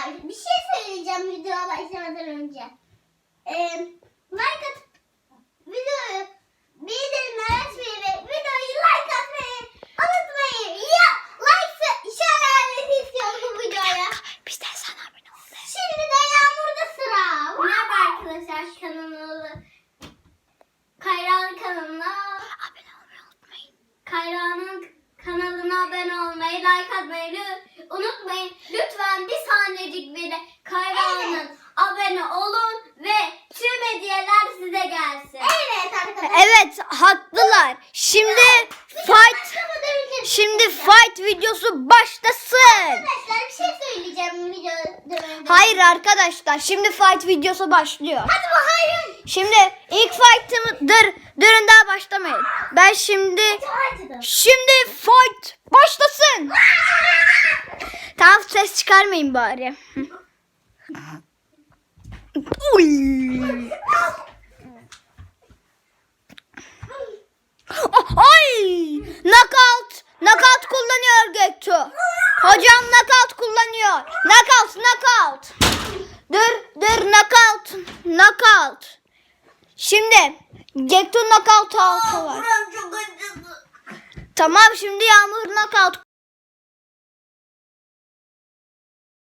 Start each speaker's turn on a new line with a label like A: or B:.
A: Arkadaşlar bir şey söyleyeceğim videoya başlamadan önce. Ee, like atıp videoyu bildirimler açmayı ve videoyu like atmayı unutmayın. Ya like işaretini istiyorum bu videoya.
B: Biz de sana abone ol.
A: Şimdi de Yağmur'da sıra. Merhaba arkadaşlar kanalı. Kayra'nın kanalına
B: Abone olmayı unutmayın.
A: Kayra'nın kanalına abone olmayı, like atmayı unutmayın. Saniyecik bile Kayra'nın abone olun ve tüm hediyeler size gelsin. Evet arkadaşlar.
B: Evet haklılar. Şimdi fight şimdi fight videosu başlasın.
A: Arkadaşlar bir şey söyleyeceğim önce.
B: Hayır arkadaşlar şimdi fight videosu başlıyor.
A: Hadi bakayım.
B: Şimdi ilk fight'ımı dur durun daha başlamayın. Ben şimdi şimdi fight. Tamam ses çıkarmayın bari. Uy. Ay! Knockout! Knockout kullanıyor Göktuğ. Hocam knockout kullanıyor. Knockout, knockout. Dur, dur, knockout, knockout. Şimdi Göktuğ knockout altı var. Tamam şimdi Yağmur knockout